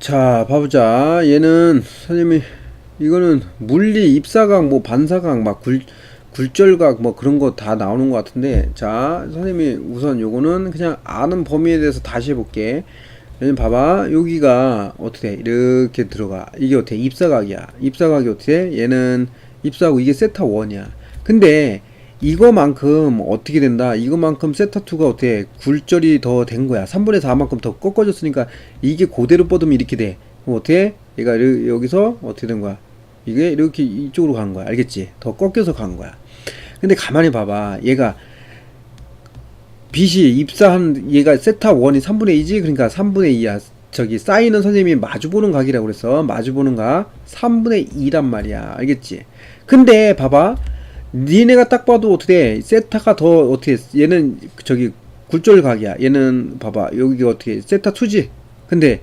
자, 봐보자. 얘는 선생님이 이거는 물리 입사각 뭐 반사각 막 굴, 굴절각 뭐 그런 거 다 나오는 것 같은데 자, 선생님이 우선 요거는 그냥 아는 범위에 대해서 다시 해볼게. 선생님 봐봐. 여기가 어떻게 돼? 이렇게 들어가. 이게 어떻게? 입사각이야. 입사각이 어떻게? 돼? 얘는 입사하고 이게 세타 1이야. 근데 이거만큼 어떻게 된다? 이거만큼 세타2가 어떻게 굴절이 더 된 거야. 3분의 4만큼 더 꺾어졌으니까 이게 그대로 뻗으면 이렇게 돼. 그럼 어떻게? 얘가 여- 여기서 어떻게 된 거야? 이게 이렇게 이쪽으로 간 거야. 알겠지? 더 꺾여서 간 거야. 근데 가만히 봐봐. 얘가 빛이 입사한 얘가 세타 1이 3분의 2지? 그러니까 3분의 2야. 저기 사인은 선생님이 마주보는 각이라고 그랬어. 마주보는 각 3분의 2란 말이야. 알겠지? 근데 봐봐. 니네가 딱 봐도 어떻게 돼? 세타가 더 어떻게 얘는 저기 굴절각이야. 얘는 봐봐. 여기가 어떻게 세타 2지? 근데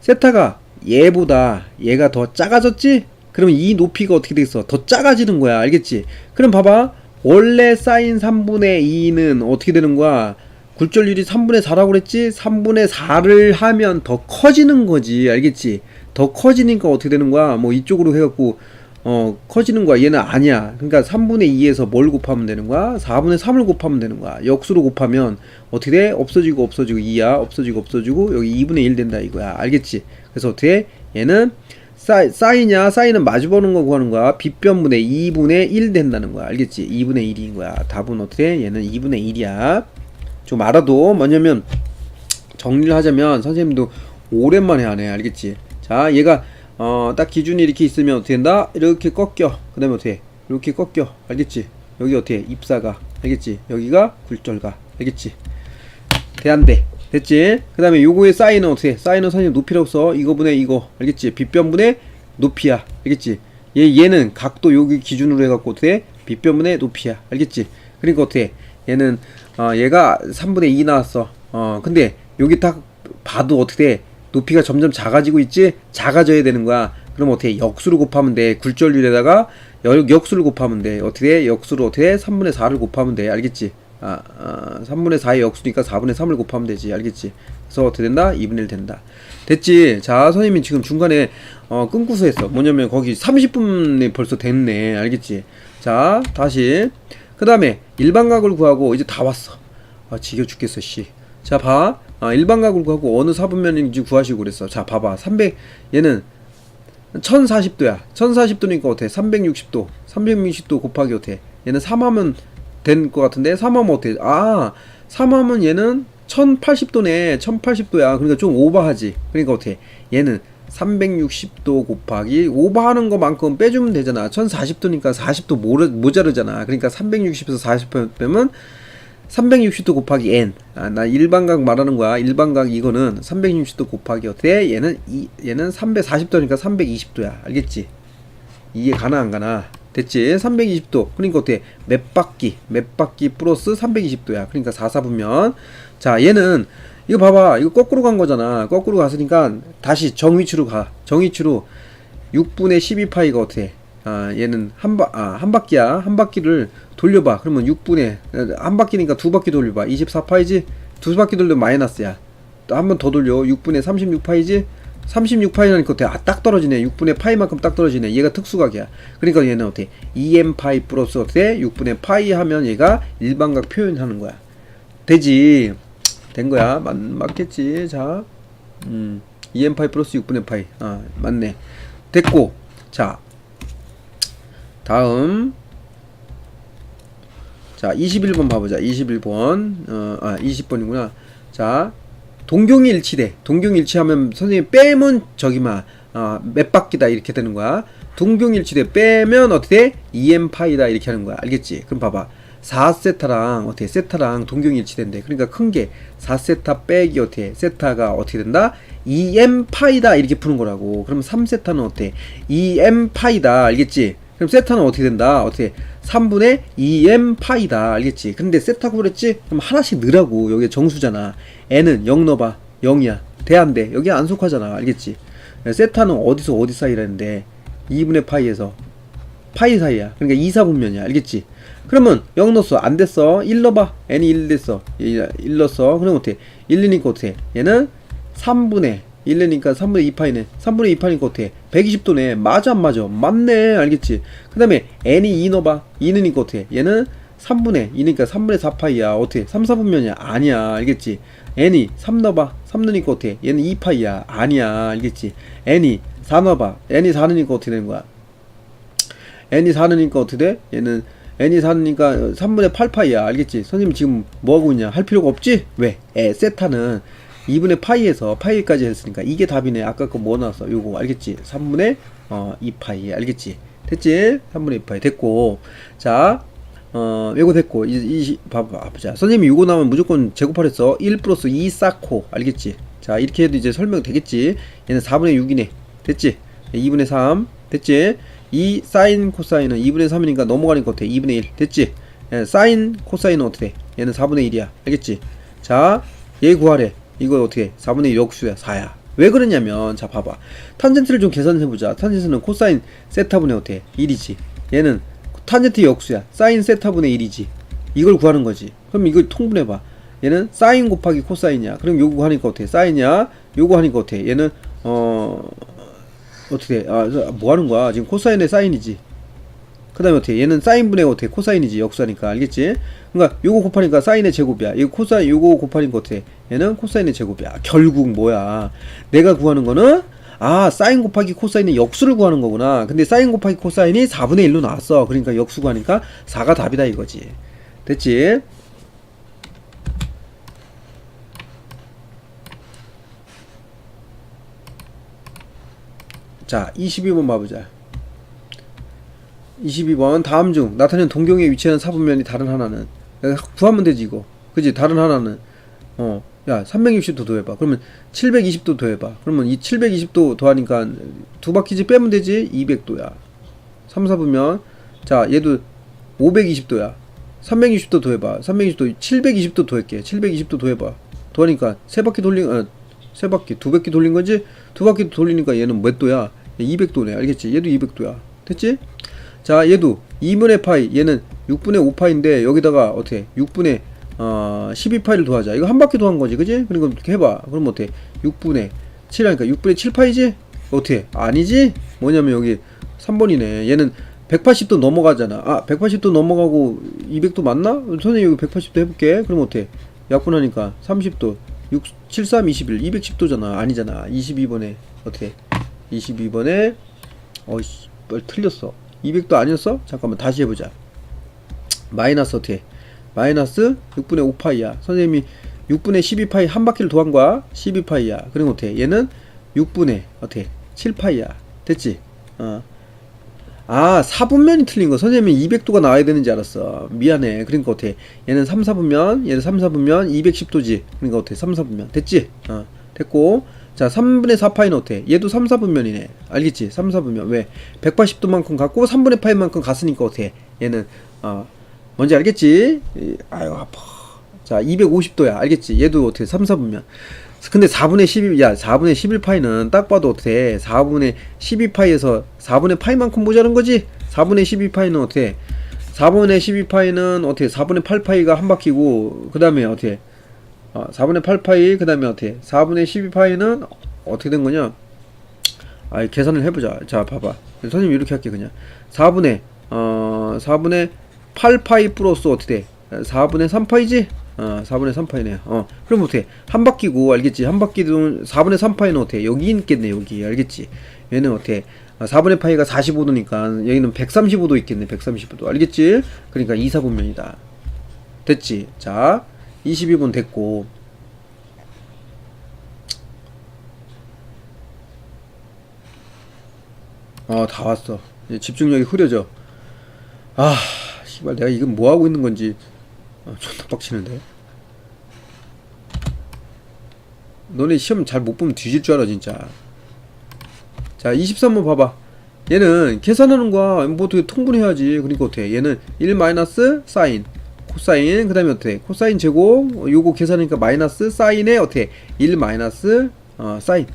세타가 얘보다 얘가 더 작아졌지? 그러면 이 높이가 어떻게 되겠어? 더 작아지는 거야. 알겠지? 그럼 봐봐. 원래 사인 3분의 2는 어떻게 되는 거야? 굴절률이 3분의 4라고 그랬지? 3분의 4를 하면 더 커지는 거지. 알겠지? 더 커지니까 어떻게 되는 거야? 뭐 이쪽으로 해갖고 어 커지는 거야. 얘는 아니야. 그러니까 3분의 2에서 뭘 곱하면 되는 거야? 4분의 3을 곱하면 되는 거야. 역수로 곱하면 어떻게 돼? 없어지고 없어지고 2야. 없어지고 없어지고 여기 2분의 1 된다 이거야. 알겠지? 그래서 어떻게? 얘는 사이, 사이냐? 사이는 마주보는 거 구하는 거야. 빗변분의 2분의 1 된다는 거야. 알겠지? 2분의 1인 거야. 답은 어떻게? 얘는 2분의 1이야. 좀 알아도 뭐냐면 정리를 하자면 선생님도 오랜만에 하네. 알겠지? 자, 얘가 어, 딱 기준이 이렇게 있으면 어떻게 된다? 이렇게 꺾여. 그 다음에 어떻게? 이렇게 꺾여. 알겠지? 여기 어떻게? 입사가. 알겠지? 여기가 굴절가. 알겠지? 대한대. 됐지? 그 다음에 요거의 사인은 어떻게? 사인은 선생님 높이라고 써. 이거분의 이거. 알겠지? 빗변분의 높이야. 알겠지? 얘, 얘는 각도 여기 기준으로 해갖고 어떻게? 빗변분의 높이야. 알겠지? 그러니까 어떻게? 얘는, 어, 얘가 3분의 2 나왔어. 어, 근데 여기 딱 봐도 어떻게 돼? 높이가 점점 작아지고 있지? 작아져야 되는 거야. 그럼 어떻게? 역수로 곱하면 돼. 굴절률에다가 역, 역수를 곱하면 돼. 어떻게 돼? 역수로 어떻게 돼? 3분의 4를 곱하면 돼. 알겠지? 아, 아 3분의 4의 역수니까 4분의 3을 곱하면 되지. 알겠지? 그래서 어떻게 된다? 2분의 1 된다. 됐지? 자, 선생님이 지금 중간에 어, 끊고서 했어. 뭐냐면 거기 30분이 벌써 됐네. 알겠지? 자, 다시. 그 다음에 일반각을 구하고 이제 다 왔어. 아, 지겨 죽겠어, 씨. 자, 봐. 아, 일반각을 구하고 어느 사분면인지 구하시고 그랬어. 자, 봐봐. 300, 얘는 1040도야. 1040도니까 어때? 360도. 360도 곱하기 어때? 얘는 3하면 된 것 같은데? 3하면 어때? 아, 3하면 얘는 1080도네. 1080도야. 그러니까 좀 오버하지. 그러니까 어때? 얘는 360도 곱하기 오버하는 것만큼 빼주면 되잖아. 1040도니까 40도 모르, 모자르잖아. 그러니까 360에서 40 빼면 360도 곱하기 n. 아, 나 일반각 말하는 거야. 일반각 이거는 360도 곱하기 어때? 얘는 이, 얘는 340도니까 320도야. 알겠지? 이게 가나 안 가나? 됐지? 320도. 그러니까 어때? 몇 바퀴, 몇 바퀴 플러스 320도야. 그러니까 4, 4분면. 자, 얘는 이거 봐봐. 이거 거꾸로 간 거잖아. 거꾸로 갔으니까 다시 정위치로 가. 정위치로 6분의 12파이가 어때? 아, 얘는 한 바, 아, 한 바퀴야. 한 바퀴를 돌려봐. 그러면 6분의, 한 바퀴니까 두 바퀴 돌려봐. 24파이지? 두 바퀴 돌리면 마이너스야. 또 한 번 더 돌려. 6분의 36파이지? 36파이라니까 어때? 아, 딱 떨어지네. 6분의 파이만큼 딱 떨어지네. 얘가 특수각이야. 그러니까 얘는 어때? 2m 파이 플러스 어때? 6분의 파이 하면 얘가 일반각 표현하는 거야. 되지. 된 거야. 맞, 맞겠지. 자. 음. 2m 파이 플러스 6분의 파이. 아, 맞네. 됐고. 자. 다음. 자, 21번 봐보자. 21번. 어, 아, 20번이구나. 자, 동경일치대. 동경일치하면 선생님 빼면 저기만 어, 몇 바퀴다 이렇게 되는 거야. 동경일치대 빼면 어떻게 돼? 2m 파이다 이렇게 하는 거야. 알겠지? 그럼 봐봐. 4세타랑 어떻게 세타랑 동경일치된대. 그러니까 큰 게 4세타 빼기 어떻게 세타가 어떻게 된다? 2m 파이다 이렇게 푸는 거라고. 그럼 3세타는 어때? 2m 파이다. 알겠지? 그럼 세타는 어떻게 된다? 어떻게? 3분의 2m 파이다. 알겠지? 근데 세타고 그랬지? 그럼 하나씩 넣으라고. 여기 정수잖아. n은 0 넣어봐. 0이야. 대한대. 여기 안 속하잖아. 알겠지? 세타는 어디서 어디 사이라는데 2분의 파이에서 파이 사이야. 그러니까 2, 4분면이야. 알겠지? 그러면 0 넣었어. 안 됐어. 1 넣어봐. n이 1 됐어. 1 넣었어. 그럼 어떻게? 1, 2니까 어떻게? 얘는 3분의 1내니까 3분의 2파이네. 3분의 2파니까 어떻게 120도네. 맞아 안 맞아? 맞네. 알겠지? 그 다음에 n이 2 넣어봐. 2는니까 어떻게 얘는 3분의 2니까 3분의 4파이야. 어떻게? 3, 4분면이야? 아니야. 알겠지? n이 3 넣어봐. 3 넣으니까 어떻게 얘는 2파이야. 아니야. 알겠지? n이 4 넣어봐. n이 4 넣으니까 어떻게 되는 거야? n이 4 넣으니까 어떻게 돼? 얘는 n이 4넣으니까 3분의 8파이야. 알겠지? 선생님 지금 뭐하고 있냐? 할 필요가 없지? 왜? 에 세타는 2분의 파이에서 파이까지 했으니까 이게 답이네 아까 거 뭐 나왔어 요거 알겠지 3분의 어 2파이 알겠지 됐지 3분의 2파이 됐고 자 어, 요거 됐고, 이, 이, 봐봐, 보자. 선생님이 요거 나오면 무조건 제곱하랬어. 1 플러스 2 쌓고, 알겠지? 자, 이렇게 해도 이제 설명 되겠지? 얘는 4분의 6이네. 됐지? 2분의 3. 됐지? 2 사인 코사인은 2분의 3이니까 넘어가니까 어때? 2분의 1. 됐지? 예, 사인 코사인은 어떻게 돼? 얘는 4분의 1이야. 알겠지? 자, 얘 구하래. 이거 어떻게? 4분의 1 역수야. 4야. 왜 그러냐면, 자, 봐봐. 탄젠트를 좀 계산해보자. 탄젠트는 코사인 세타분의 어떻게? 1이지. 얘는 탄젠트 역수야. 사인 세타분의 1이지. 이걸 구하는 거지. 그럼 이걸 통분해봐. 얘는 사인 곱하기 코사인이야. 그럼 요거 하니까 어떻게? 사인이야. 요거 하니까 어떻게? 얘는 어 어떻게? 돼? 아, 저뭐 하는 거야? 지금 코사인의 사인이지. 그 다음에 어떻게? 얘는 사인분의 어떻게? 코사인이지. 역수하니까 알겠지? 그러니까 요거 곱하니까 사인의 제곱이야. 이거 코사인 요거 곱하니까 어떻게? 얘는 코사인의 제곱이야. 결국 뭐야? 내가 구하는 거는 아, 사인 곱하기 코사인의 역수를 구하는 거구나. 근데 사인 곱하기 코사인이 4분의 1로 나왔어. 그러니까 역수 구하니까 4가 답이다 이거지. 됐지? 자, 22번 봐보자. 22번 다음 중. 나타낸 동경에 위치하는 사분면이 다른 하나는. 구하면 되지 이거. 그지? 다른 하나는. 어 야 360도 더해봐. 그러면 720도 더해봐. 그러면 이 720도 더하니까 두 바퀴씩 빼면 되지? 200도야. 3, 4분면. 자 얘도 520도야. 360도 더해봐. 360도 720도 더할게. 720도 더해봐. 더하니까 세 바퀴 돌린 어, 세 바퀴 두 바퀴 돌린 거지? 두 바퀴 돌리니까 얘는 몇 도야? 200도네. 알겠지? 얘도 200도야. 됐지 자 얘도 2분의 파이 얘는 6분의 5파인데 여기다가 어떻게? 6분의 어 12파이를 더하자. 이거 한 바퀴 더한 거지 그지? 그리고 이렇게 해봐. 그럼 어떻게? 6분의 7 하니까 6분의 7파이지? 어떻게? 아니지? 뭐냐면 여기 3번이네. 얘는 180도 넘어가잖아. 아 180도 넘어가고 200도 맞나? 선생님 여기 180도 해볼게. 그럼 어떻게? 약분하니까 30도. 6 7 3 21 210도잖아. 아니잖아. 22번에 어떻게? 22번에 어이씨 뭘 틀렸어 200도 아니었어? 잠깐만 다시 해보자. 마이너스 어떻게? 마이너스 6분의 5파이야. 선생님이 6분의 12파이 한 바퀴를 도한 거야? 12파이야. 그럼 어떻게? 얘는 6분의 어떻게? 7파이야. 됐지? 어. 아 4분면이 틀린 거. 선생님이 200도가 나와야 되는지 알았어. 미안해. 그러니까 어떻게? 얘는 3, 4분면 얘는 3, 4분면 210도지. 그러니까 어떻게? 3, 4분면. 됐지? 어. 됐고 자 3분의 4파이는 어때? 얘도 3, 4분면이네. 알겠지? 3, 4분면. 왜? 180도만큼 갔고 3분의 파이만큼 갔으니까 어때? 얘는 어 뭔지 알겠지? 이, 아유 아파. 자 250도야. 알겠지? 얘도 어떻게 3, 4분면. 근데 4분의 12, 야, 4분의 11파이는 딱 봐도 어때? 4분의 12파이에서 4분의 파이만큼 모자란 거지? 4분의 12파이는 어때? 4분의 12파이는 어떻게? 4분의 8파이가 한 바퀴고, 그 다음에 어떻게? 어, 4분의 8파이, 그 다음에 어떻게? 4분의 12파이는 어떻게 된 거냐? 아, 계산을 해보자. 자, 봐봐. 선생님 이렇게 할게, 그냥. 4분의, 어, 4분의 8파이 플러스 어떻게 돼? 4분의 3파이지? 어, 4분의 3파이네. 어, 그럼 어떻게? 한 바퀴고, 알겠지? 한 바퀴도 4분의 3파이는 어떻게? 여기 있겠네, 여기. 알겠지? 얘는 어떻게? 아, 4분의 파이가 45도니까 여기는 135도 있겠네, 135도. 알겠지? 그러니까 2, 4분면이다. 됐지? 자, 22분 됐고. 어, 다 왔어. 집중력이 흐려져. 아, 씨발, 내가 이건 뭐 하고 있는 건지. 아, 존나 빡치는데. 너네 시험 잘 못 보면 뒤질 줄 알아 진짜. 자, 23번 봐봐. 얘는 계산하는 거야. 뭐 어떻게 통분해야지. 그러니까 어떻게? 얘는 1 마이너스 사인, 코사인, 그 다음에 어떻게? 코사인 제곱, 어, 요거 계산하니까 마이너스 사인에 어떻게? 1 마이너스 어, 사인.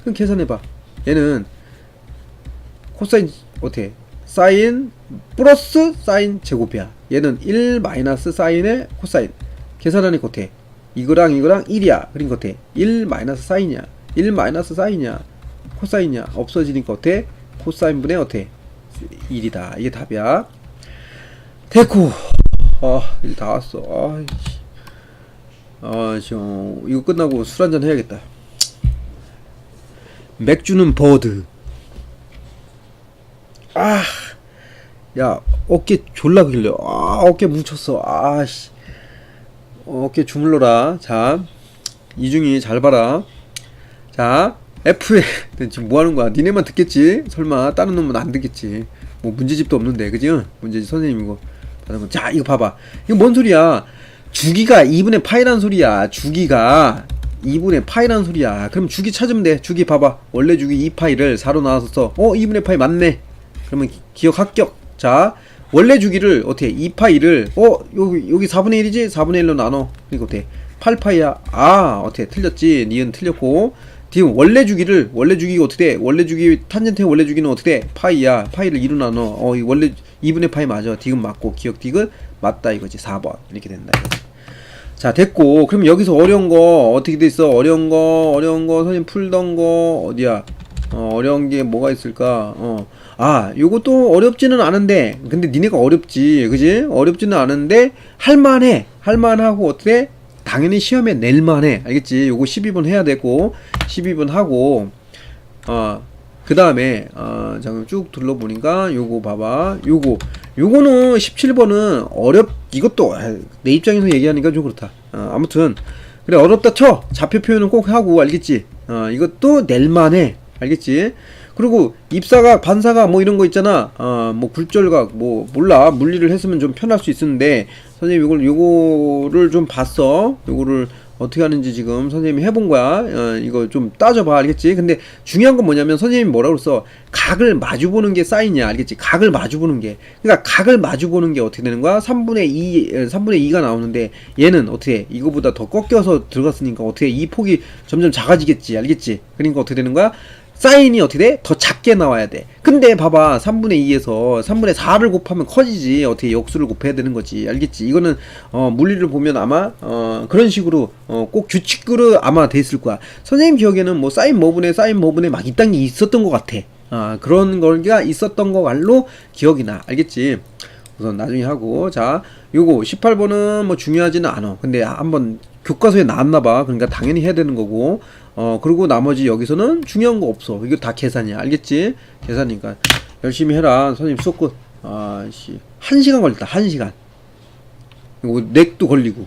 그럼 계산해봐. 얘는 코사인 어떻게? 사인 플러스 사인 제곱이야. 얘는 1 마이너스 사인의 코사인. 계산하니까 어때? 이거랑 이거랑 1이야. 그러니까 어때? 1 마이너스 사인이야. 1 마이너스 사인이야 코사인이야 없어지니까 어때? 코사인분의 어때? 1이다 이게 답이야 됐고 아 이제 다 왔어. 아이씨. 아 지금 이거 끝나고 술 한잔 해야겠다. 맥주는 버드. 아 야 어깨 졸라 길려. 아 어깨 뭉쳤어. 아씨. 어깨 주물러라. 자 이중이 잘 봐라. 자 F에. 지금 뭐 하는 거야? 니네만 듣겠지? 설마 다른 놈은 안 듣겠지. 뭐 문제집도 없는데 그지? 문제집 선생님이고 다른 건자 이거 봐봐. 이거 뭔 소리야? 주기가 2분의 파이란 소리야 주기가. 2분의 파이란 소리야. 그럼 주기 찾으면 돼. 주기 봐봐. 원래 주기 2파이를 4로 나와서 써어 2분의 파이 맞네. 그러면 기- 기억 합격. 자 원래 주기를 어떻게 2파이를 어 여기 여기 4분의 1이지? 4분의 1로 나눠. 그러니까 어떻게 8파이야. 아 어떻게 틀렸지? 니은 틀렸고 지금 원래 주기를 원래 주기가 어떻게 돼? 원래 주기 탄젠트의 원래 주기는 어떻게 돼? 파이야. 파이를 2로 나눠. 어 이 원래 2분의 파이 맞아. 디귿 맞고 기억 디귿 맞다 이거지. 4번. 이렇게 된다 이거지. 자 됐고. 그럼 여기서 어려운 거 어떻게 돼 있어? 어려운 거 어려운 거 선생님 풀던 거 어디야? 어, 어려운 게 뭐가 있을까? 어 아 요것도 어렵지는 않은데. 근데 니네가 어렵지. 그지? 어렵지는 않은데 할 만해. 할 만하고 어떻게 당연히 시험에 낼만해. 알겠지? 요거 12분 해야 되고 12분 하고 어 그 다음에 어 잠깐 쭉 둘러보니까 요거 봐봐. 요거 요거는 17번은 어렵 이것도 아, 내 입장에서 얘기하니까 좀 그렇다. 어, 아무튼 그래 어렵다 쳐. 좌표 표현은 꼭 하고 알겠지? 어 이것도 낼만해. 알겠지 그리고 입사각 반사각 뭐 이런 거 있잖아. 어뭐 굴절각 뭐 몰라. 물리를 했으면 좀 편할 수 있었는데 선생님 이걸 요거를 좀 봤어. 요거를 어떻게 하는지 지금 선생님이 해본 거야. 어, 이거 좀 따져봐. 알겠지? 근데 중요한 건 뭐냐면 선생님이 뭐라고 그랬어? 각을 마주 보는 게 사인이야. 알겠지? 각을 마주 보는 게. 그러니까 각을 마주 보는 게 어떻게 되는 거야? 3분의 2 에, 3분의 2가 나오는데 얘는 어떻게 이거보다 더 꺾여서 들어갔으니까 어떻게 이 폭이 점점 작아지겠지. 알겠지? 그러니까 어떻게 되는 거야 사인이 어떻게 돼? 더 작게 나와야 돼. 근데 봐봐. 3분의 2에서 3분의 4를 곱하면 커지지. 어떻게 역수를 곱해야 되는 거지. 알겠지? 이거는, 어, 물리를 보면 아마, 어, 그런 식으로, 어, 꼭 규칙으로 아마 돼 있을 거야. 선생님 기억에는 뭐 사인 뭐분의 사인 뭐분의 막 이딴 게 있었던 것 같아. 아, 그런 거가 있었던 거로 기억이 나. 알겠지? 우선 나중에 하고. 자, 요거 18번은 뭐 중요하지는 않아. 근데 한번 교과서에 나왔나 봐. 그러니까 당연히 해야 되는 거고. 어, 그리고 나머지 여기서는 중요한 거 없어. 이거 다 계산이야. 알겠지? 계산이니까. 열심히 해라. 선생님 수업 끝. 아, 씨. 한 시간 걸렸다. 한 시간. 이거 넥도 걸리고.